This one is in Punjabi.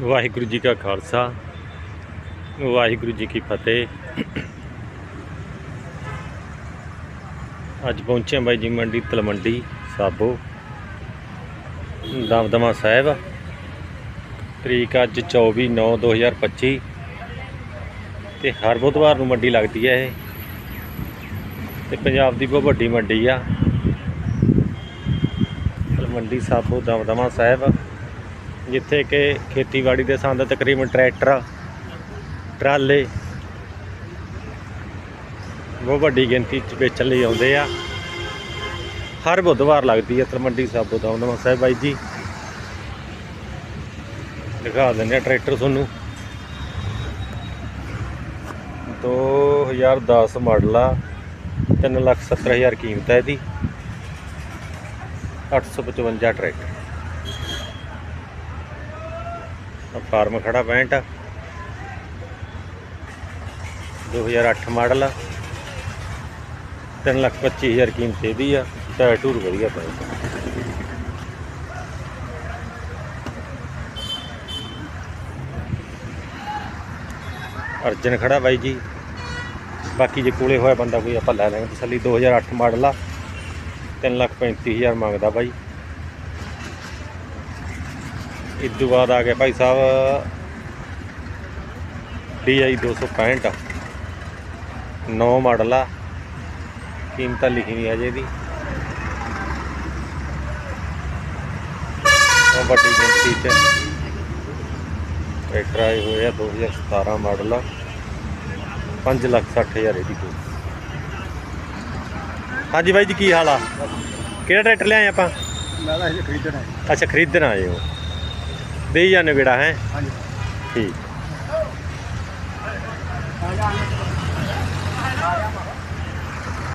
ਵਾਹਿਗੁਰੂ ਜੀ ਕਾ ਖਾਲਸਾ, ਵਾਹਿਗੁਰੂ ਜੀ ਕੀ ਫਤਿਹ। ਅੱਜ ਪਹੁੰਚੇ ਹਾਂ ਬਾਈ ਜੀ ਮੰਡੀ ਤਲਮੰਡੀ ਸਾਬੋ, ਦਮਦਮਾ ਸਾਹਿਬ। ਤਰੀਕ ਅੱਜ 24 9 2025 ਤੇ ਹਰ ਬੁੱਧਵਾਰ ਨੂੰ ਮੰਡੀ ਲੱਗਦੀ ਹੈ ਇਹ। ਤੇ ਪੰਜਾਬ ਦੀ ਬਹੁਤ ਵੱਡੀ ਮੰਡੀ ਆ। ਤਲਮੰਡੀ ਸਾਬੋ, ਦਮਦਮਾ ਸਾਹਿਬ। ਜਿੱਥੇ ਕਿ ਖੇਤੀਬਾੜੀ ਦੇ ਸੰਦ ਤਕਰੀਬਨ ਟਰੈਕਟਰ, ਟਰਾਲੇ ਬਹੁਤ ਵੱਡੀ ਗਿਣਤੀ ਚ ਵੇਚਣ ਲਈ ਆਉਂਦੇ ਆ। ਹਰ ਬੁੱਧਵਾਰ ਲੱਗਦੀ ਹੈ ਤਰਮੰਡੀ ਸਾਬੋ ਦਾ ਉਹਨਾਂ ਸਾਹਿਬ ਬਾਈ ਜੀ। ਦਿਖਾ ਦਿੰਦੇ ਆ ਟਰੈਕਟਰ ਤੁਹਾਨੂੰ। 2010 ਮਾਡਲ ਆ 370000 ਕੀਮਤ ਹੈ ਇਹਦੀ। 855 ਟਰੈਕਟਰ। ਫਾਰਮ ਖੜਾ 65 2008 ਮਾਡਲ ਆ। 325000 ਕੀਮਤ ਇਹਦੀ ਆ। ਟਾਇਰ ਟੂਰ ਵਧੀਆ ਪਏ ਅਰਜਨ ਖੜਾ ਬਾਈ ਜੀ। ਬਾਕੀ ਜੇ ਕੋਲੇ ਹੋਇਆ ਬੰਦਾ ਕੋਈ ਆਪਾਂ ਲੈ ਲਾਂਗੇ ਤਸੱਲੀ। 2008 ਮਾਡਲ ਆ। 335000 ਮੰਗਦਾ ਬਾਈ। ਇਸ ਤੋਂ ਬਾਅਦ ਆ ਗਿਆ ਭਾਈ ਸਾਹਿਬ DI 265 ਨੌ ਮਾਡਲ ਆ ਕੀਮਤ ਲਿਖੀ ਨਹੀਂ ਅਜੇ ਦੀ ਉਹ ਵੱਡੀ ਗਿਣਤੀ ਚ ਟਰੈਕਟਰ ਆਏ ਹੋਏ ਆ 2017 ਮਾਡਲ ਆ। 5 ਲੱਖ 60 ਹਜ਼ਾਰ ਇਹਦੀ ਕੀਮਤ। ਹਾਂਜੀ ਬਾਈ ਜੀ ਕੀ ਹਾਲ ਆ? ਕਿਹੜਾ ਟਰੈਕਟਰ ਲਿਆਏ ਆਪਾਂ? ਮੈਂ ਤਾਂ ਇਹ ਖਰੀਦਣਾ ਅੱਛਾ ਖਰੀਦਣ ਆਏ ਹੋ। ਦੇ ਹੀ ਬੇੜਾ ਹੈ? ਹਾਂਜੀ। ਠੀਕ।